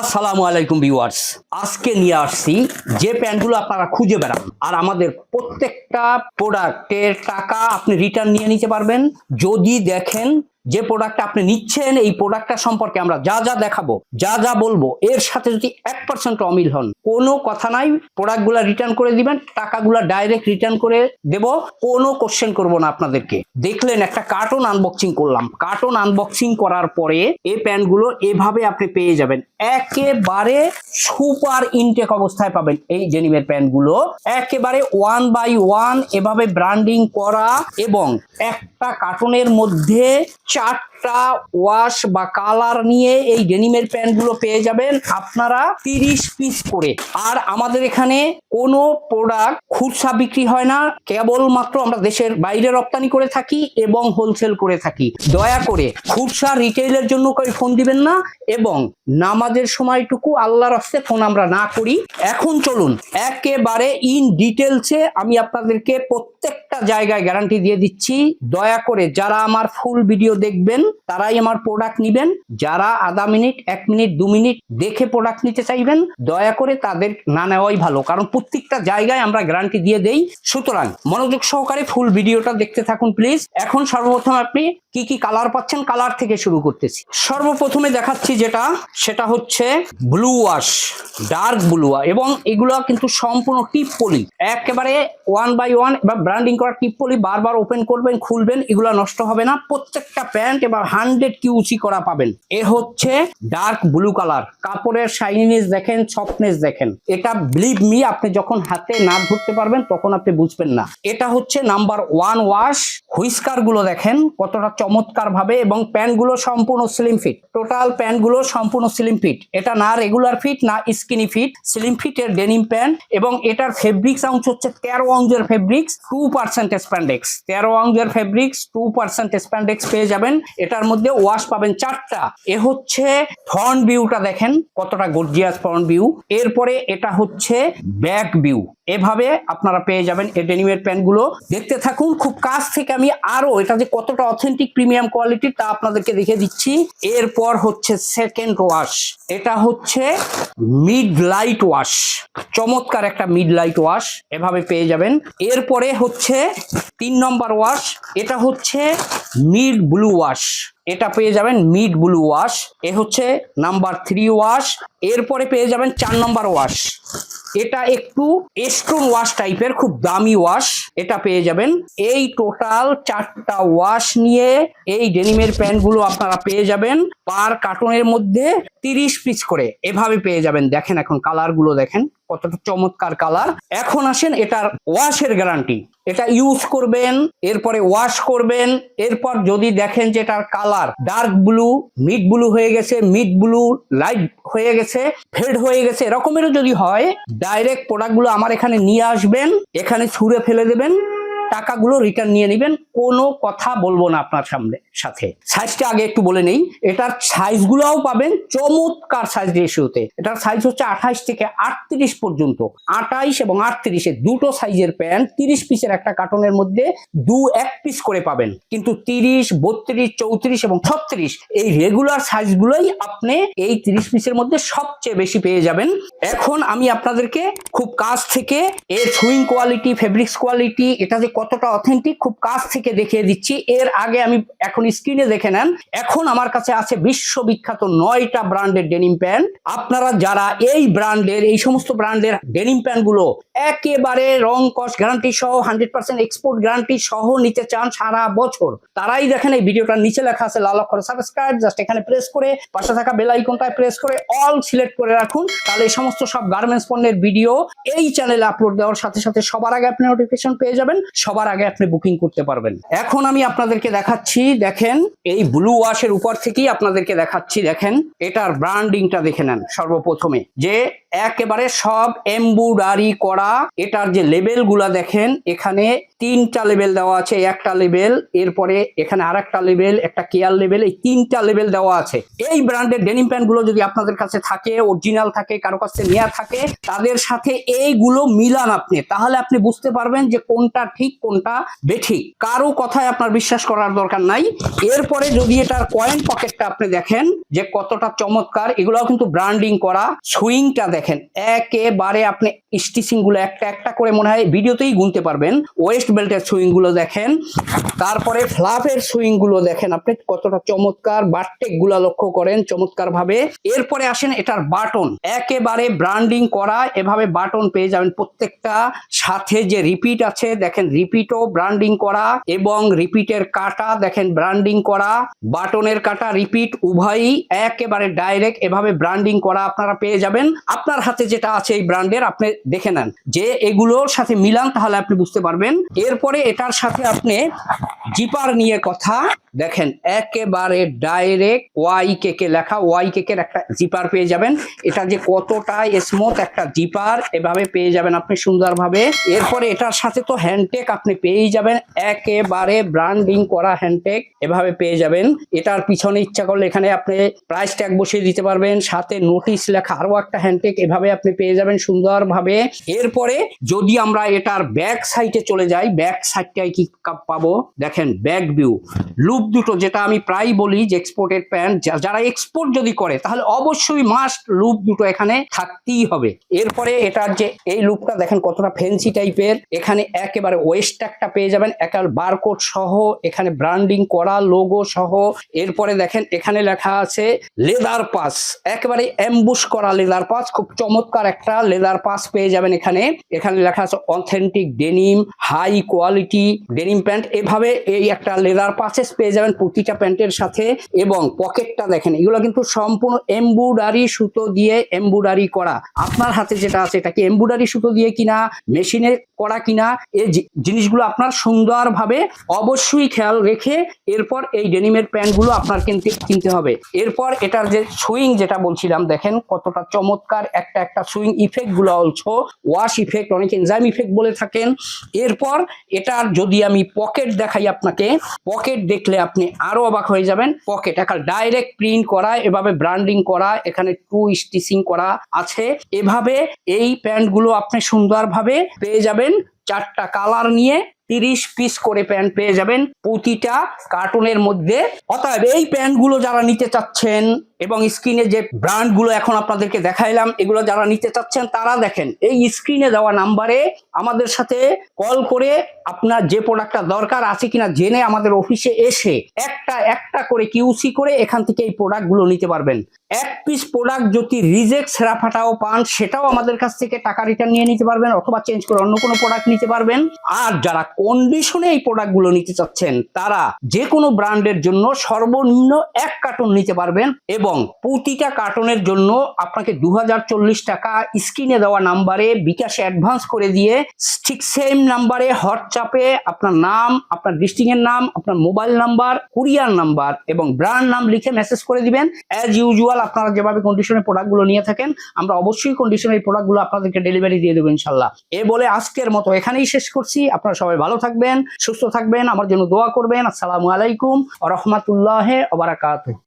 আসসালামু আলাইকুম ভিউয়ার্স। আজকে নিয়ে আসছি যে প্যান্টগুলো আপনারা খুঁজে বেড়ান, আর আমাদের প্রত্যেকটা প্রোডাক্টের টাকা আপনি রিটার্ন নিয়ে নিতে পারবেন। যদি দেখেন যে প্রোডাক্টটা আপনি নিচ্ছেন, এই প্রোডাক্টটা সম্পর্কে আমরা যা যা দেখাবো, যা যা বলব, এর সাথে যদি এক পার্সেন্ট অমিল হন, কোনো কথা নাই প্রোডাক্টগুলা রিটার্ন করে দিবেন, টাকাগুলা ডাইরেক্ট রিটার্ন করে দেব, কোনো কোশ্চেন করব না আপনাদেরকে। দেখলেন একটা কার্টুন আনবক্সিং করলাম। কার্টুন আনবক্সিং করার পরে এই প্যান্টগুলো এভাবে আপনি পেয়ে যাবেন। একেবারে সুপার ইনটেক অবস্থায় পাবেন এই জেনিমের প্যান্টগুলো একেবারে ওয়ান বাই ওয়ান এভাবে ব্র্যান্ডিং করা এবং একটা কার্টুনের মধ্যে চারটা ওয়াশ বা কালার নিয়ে এই ডেনিমের প্যান্টগুলো পেয়ে যাবেন আপনারা তিরিশ পিস করে। আর আমাদের এখানে কোনো প্রোডাক্ট খুচরা বিক্রি হয় না, কেবলমাত্র আমরা দেশের বাইরে রপ্তানি করে থাকি এবং হোলসেল করে থাকি। দয়া করে খুচরা রিটেইলের জন্য কেউ ফোন দিবেন না এবং নামাজের সময়টুকু আল্লাহর হস্তে ফোন আমরা না করি। এখন চলুন, একেবারে ইন ডিটেলসে আমি আপনাদেরকে প্রত্যেকটা জায়গায় গ্যারান্টি দিয়ে দিচ্ছি। দয়া করে যারা আমার ফুল ভিডিও দেখবেন তারাই আমার প্রোডাক্ট নিবেন। যারা আধা মিনিট, এক মিনিট, দু মিনিট দেখে প্রোডাক্ট নিতে চাইবেন, দয়া করে তাদের না নেওয়াই ভালো। কারণ প্রত্যেকটা জায়গায় আমরা গ্যারান্টি দিয়ে দেই। সুতরাং মনোযোগ সহকারে ফুল ভিডিওটা দেখতে থাকুন প্লিজ এখন সর্বপ্রথম আপনি কি কি কালার পাচ্ছেন কালার থেকে শুরু করতেছি। সর্বপ্রথমে দেখাচ্ছি যেটা, সেটা হচ্ছে ব্লু ওয়াশ ডার্ক ব্লু এবং এগুলো কিন্তু সম্পূর্ণ টিপ পলি একেবারে ওয়ান বাই ওয়ান এবার ব্র্যান্ডিং করা টিপ পলি বারবার ওপেন করবেন, খুলবেন, এগুলো নষ্ট হবে না। প্রত্যেকটা প্যান্ট এবার হান্ড্রেড কিউসি করা পাবেন। এ হচ্ছে ডার্ক ব্লু কালার কাপড়ের শাইনিনেস দেখেন সফটনেস দেখেন। এটা বিলিভ মি আপনি যখন হাতে না ধরতে পারবেন, তখন আপনি বুঝবেন না। এটা হচ্ছে নাম্বার ওয়ান ওয়াশ হুইস্কারগুলো দেখেন, কতটা চমৎকার ভাবে এবং প্যান্টগুলো সম্পূর্ণ স্লিম ফিট টোটাল প্যান্টগুলো সম্পূর্ণ স্লিম ফিট এটা না রেগুলার ফিট না স্কিনি ফিট স্লিম ফিটের ডেনিম প্যান্ট এবং এটার ফেব্রিক্স অংশ হচ্ছে তেরো অংশের ফেব্রিক্স টু পার্সেন্ট স্প্যান্ডেক্স তেরো অংশের ফেব্রিক্স টু পার্সেন্ট স্প্যান্ডেক্স পেয়ে যাবেন। এটার মধ্যে ওয়াশ পাবেন চারটা। এ হচ্ছে ফ্রন্ট ভিউটা দেখেন, কতটা গর্জিয়াস ফ্রন্ট ভিউ এরপরে এটা হচ্ছে ব্যাক ভিউ এভাবে আপনারা পেয়ে যাবেন এই ডেনিমের প্যান্টগুলো। দেখতে থাকুন, খুব কাছ থেকে আমি আরও এটা যে কতটা অথেন্টিক প্রিমিয়াম কোয়ালিটি তা আপনাদেরকে দেখে দিচ্ছি। এরপর হচ্ছে সেকেন্ড ওয়াশ এটা হচ্ছে মিড লাইট ওয়াশ চমৎকার একটা মিড লাইট ওয়াশ এভাবে পেয়ে যাবেন। এরপরে হচ্ছে তিন নম্বর ওয়াশ এটা হচ্ছে মিড ব্লু ওয়াশ এটা পেয়ে যাবেন মিড ব্লু ওয়াশ এ হচ্ছে নাম্বার থ্রি ওয়াশ এরপরে পেয়ে যাবেন চার নম্বর ওয়াশ এটা একটু স্টোন ওয়াশ টাইপের, খুব দামি ওয়াশ, এটা পেয়ে যাবেন। এই টোটাল চারটা ওয়াশ নিয়ে এই ডেনিমের প্যান্টগুলো আপনারা পেয়ে যাবেন, পার কার্টনের মধ্যে তিরিশ পিস করে। এভাবে পেয়ে যাবেন। দেখেন এখন কালারগুলো দেখেন। কতটা চমৎকার কালার এখন আসেন এটার ওয়াশের গ্যারান্টি এটা ইউজ করবেন, এরপরে ওয়াশ করবেন, এরপর যদি দেখেন যে এটার colour dark blue mid blue হয়ে গেছে মিড ব্লু লাইট হয়ে গেছে ফেড হয়ে গেছে, এরকমেরও যদি হয় ডাইরেক্ট প্রোডাক্টগুলো আমার এখানে নিয়ে আসবেন, এখানে ছুঁড়ে ফেলে দেবেন। টাকাগুলো রিটার্ন নিয়ে নেবেন, কোনো কথা বলব না আপনার সামনে, সাথে। সাইজটা আগে একটু বলে নেই, এটার সাইজগুলোও পাবেন, চমৎকার সাইজ রেশিওতে এটার সাইজ হচ্ছে আঠাইশ থেকে আটত্রিশ পর্যন্ত। আঠাইশ এবং আটত্রিশে দুটো সাইজের প্যান্ট তিরিশ পিসের একটা কার্টনের মধ্যে দু এক পিস করে পাবেন। কিন্তু তিরিশ, বত্রিশ, চৌত্রিশ এবং ছত্রিশ, এই রেগুলার সাইজগুলোই আপনি এই তিরিশ পিসের মধ্যে সবচেয়ে বেশি পেয়ে যাবেন। এখন আমি আপনাদেরকে খুব কাছ থেকে এর সুইং কোয়ালিটি ফেব্রিক্স কোয়ালিটি এটা যে কতটা অথেন্টিক খুব কাছ থেকে দেখিয়ে দিচ্ছি। এর আগে আমি এখন স্ক্রিনে দেখে নেন। এখন আমার কাছে আছে বিশ্ববিখ্যাত নয়টা ব্র্যান্ডের ডেনিম প্যান্ট আপনারা যারা এই ব্র্যান্ডের, এই সমস্ত ব্র্যান্ডের ডেনিম প্যান্টগুলো একেবারে রং কস্ট গ্যারান্টি সহ হান্ড্রেড পার্সেন্ট এক্সপোর্ট গ্যারান্টি সহ নিতে চান সারা বছর, তারাই দেখেন এই ভিডিওটার নিচে লেখা আছে, লাল অক্ষরে সাবস্ক্রাইব জাস্ট এখানে প্রেস করে, পাশে থাকা বেল আইকনটায় প্রেস করে অল সিলেক্ট করে রাখুন। তাহলে এই সমস্ত সব গার্মেন্টস পণ্যের ভিডিও এই চ্যানেলে আপলোড দেওয়ার সাথে সাথে সবার আগে আপনি নোটিফিকেশন পেয়ে যাবেন। সবার আগে আপনি বুকিং করতে পারবেন। এখন আমি আপনাদেরকে দেখাচ্ছি, দেখেন, এই ব্লু ওয়াশের উপর থেকেই আপনাদেরকে দেখাচ্ছি, দেখেন, এটার ব্র্যান্ডিংটা দেখে নেন সর্বপ্রথমে। যে একেবারে সব এম্বুডারি করা, এটার যে লেবেলগুলা দেখেন, এখানে তিনটা লেভেল দেওয়া আছে, একটা লেভেল এরপরে এখানে আর একটা লেভেল একটা কেয়ার লেভেল এই তিনটা লেভেল দেওয়া আছে। এই ব্র্যান্ডের ডেনিম প্যান্টগুলো যদি আপনাদের কাছে থাকে অরিজিনাল থাকে, কারও কাছে নেওয়া থাকে, তাদের সাথে এইগুলো মিলান আপনি। তাহলে আপনি বুঝতে পারবেন যে কোনটা ঠিক, কোনটা বেঠিক। কারও কথায় আপনার বিশ্বাস করার দরকার নাই। এরপরে যদি এটার কয়েন পকেটটা আপনি দেখেন, যে কতটা চমৎকার, এগুলোও কিন্তু ব্র্যান্ডিং করা, সুইংটা দেখেন। একেবারে আপনি স্টিচিংগুলো একটা একটা করে মনে হয় ভিডিওতেই গুনতে পারবেন। ওয়েস্ট বেল্টের সুইংগুলো দেখেন। তারপরে ফ্লাফের সুইংগুলো দেখেন আপনি, কতটা চমৎকার বারটেকগুলা লক্ষ্য করেন চমৎকার ভাবে এরপরে আসেন এটার বাটন। একেবারে ব্র্যান্ডিং করা, এভাবে বাটন পেয়ে যাবেন প্রত্যেকটা। সাথে যে রিপিট আছে, দেখেন রিপিটও ব্র্যান্ডিং করা এবং রিপিটের কাটা, দেখেন ব্র্যান্ডিং করা। বাটনের কাটা, রিপিট উভয়ই একেবারে ডাইরেক্ট এভাবে ব্র্যান্ডিং করা আপনারা পেয়ে যাবেন। আপনার হাতে যেটা আছে এই ব্র্যান্ডের, আপনি দেখে নেন। যে এগুলোর সাথে মিলান, তাহলে আপনি বুঝতে পারবেন এরপরে এটার সাথে আপনি জিপার নিয়ে কথা দেখেন। একেবারে ডাইরেক্ট ওয়াই কেকে লেখা ওয়াই কেকের একটা জিপার পেয়ে যাবেন। এটা যে কতটা স্মুথ একটা জিপার, এভাবে পেয়ে যাবেন আপনি সুন্দরভাবে। এরপরে এটার সাথে তো হ্যান্ডটেক আপনি পেয়েই যাবেন। একেবারে ব্র্যান্ডিং করা হ্যান্ডটেক এভাবে পেয়ে যাবেন। এটার পিছনে ইচ্ছা করলে এখানে আপনি প্রাইস ট্যাগ বসিয়ে দিতে পারবেন। সাথে নোটিশ লেখা আরও একটা হ্যান্ডটেক এভাবে আপনি পেয়ে যাবেন সুন্দরভাবে। এরপরে যদি আমরা এটার ব্যাক সাইডে চলে যাই ব্যাক সাইডটায় কি পাবো? দেখেন ব্যাক ভিউ লুপ দুটো, যেটা আমি প্রায় বলি যে এক্সপোর্টেড প্যান্ট যারা এক্সপোর্ট যদি করে, তাহলে অবশ্যই মাস্ট লুপ দুটো এখানে থাকতেই হবে। এরপরে এটার যে, এই লুপটা দেখেন কতটা ফেন্সি টাইপের এখানে একেবারে ওয়েস্ট একটা পেয়ে যাবেন, একাল বারকোড সহ, এখানে ব্র্যান্ডিং করা লোগো সহ। এরপরে দেখেন, এখানে লেখা আছে লেদার পাস একেবারে অ্যাম্বুশ করা লেদার পাস খুব চমৎকার একটা লেদার পাস পেয়ে যাবেন এখানে। এখানে লেখা আছে authentic denim high quality denim pant এভাবে এই একটা লেদার পাসেস পেয়ে যাবেন প্রতিটা প্যান্টের সাথে এবং পকেটটা দেখেন, এগুলো কিন্তু সম্পূর্ণ এমব্রয়ডারি সুতো দিয়ে এমব্রয়ডারি করা। আপনার হাতে যেটা আছে, এটা কি এমব্রয়ডারি সুতো দিয়ে কিনা মেশিনে করা কিনা, এই জিনিসগুলো আপনার সুন্দরভাবে অবশ্যই খেয়াল রেখে এরপর এই ডেনিমের প্যান্টগুলো আপনার কিনতে কিনতে হবে। এরপর এটার যে সুইং যেটা বলছিলাম, দেখেন কতটা চমৎকার একটা একটা সুইং ইফেক্টগুলো অলছো ওয়াশ ইফেক্ট অনেক এনজাইম ইফেক্ট বলে থাকেন। এরপর এটার যদি আমি পকেট দেখাই আপনাকে পকেট দেখলে আপনি আরও অবাক হয়ে যাবেন। পকেট এখন ডাইরেক্ট প্রিন্ট করা, এভাবে ব্র্যান্ডিং করা, এখানে টু স্টিচিং করা আছে। এভাবে এই প্যান্টগুলো আপনি সুন্দরভাবে পেয়ে যাবেন। চারটা কালার নিয়ে তিরিশ পিস করে প্যান্ট পেয়ে যাবেন। প্রতিটা কার্টুনের মধ্যে। অতএব এই প্যান্টগুলো যারা নিতে চাচ্ছেন এবং স্ক্রিনে যে ব্র্যান্ডগুলো এখন আপনাদেরকে দেখাইলাম, এগুলো যারা নিতে চাচ্ছেন, তারা দেখেন, এই স্ক্রিনে দেওয়া নাম্বারে আমাদের সাথে কল করে আপনার যে প্রোডাক্টটা দরকার আছে কিনা জেনে আমাদের অফিসে এসে একটা একটা করে কিউসি করে এখান থেকে এই প্রোডাক্টগুলো নিতে পারবেন। এক পিস প্রোডাক্ট যদি রিজেক্ট সেরা ফাটাও পান, সেটাও আমাদের কাছ থেকে টাকা রিটার্ন নিয়ে নিতে পারবেন অথবা চেঞ্জ করে অন্য কোনো প্রোডাক্ট নিতে পারবেন। আর যারা কন্ডিশনে এই প্রোডাক্টগুলো নিতে চাচ্ছেন, তারা যে কোনো ব্র্যান্ডের জন্য সর্বনিম্ন এক কার্টুন নিতে পারবেন এবং প্রতিটা কার্টুনের জন্য আপনাকে দু হাজার চল্লিশ টাকা স্ক্রিনে দেওয়া নাম্বারে বিকাশে অ্যাডভান্স করে দিয়ে ঠিক সেম নাম্বারে হোয়াটসঅ্যাপে আপনার নাম, আপনার ডিস্ট্রিক্ট এর নাম, আপনার মোবাইল নাম্বার কুরিয়ার নাম্বার এবং ব্র্যান্ড নাম লিখে মেসেজ করে দিবেন। অ্যাজ ইউজুয়াল আপনারা যেভাবে কন্ডিশনের প্রোডাক্টগুলো নিয়ে থাকেন, আমরা অবশ্যই কন্ডিশনের এই প্রোডাক্টগুলো আপনাদেরকে ডেলিভারি দিয়ে দেবো ইনশাল্লাহ এ বলে আজকের মতো এখানেই শেষ করছি। আপনারা সবাই ভালো থাকবেন সুস্থ থাকবেন আমার জন্য দোয়া করবেন। আসসালামু আলাইকুম রহমতুল্লাহ ওবারাকাতুহ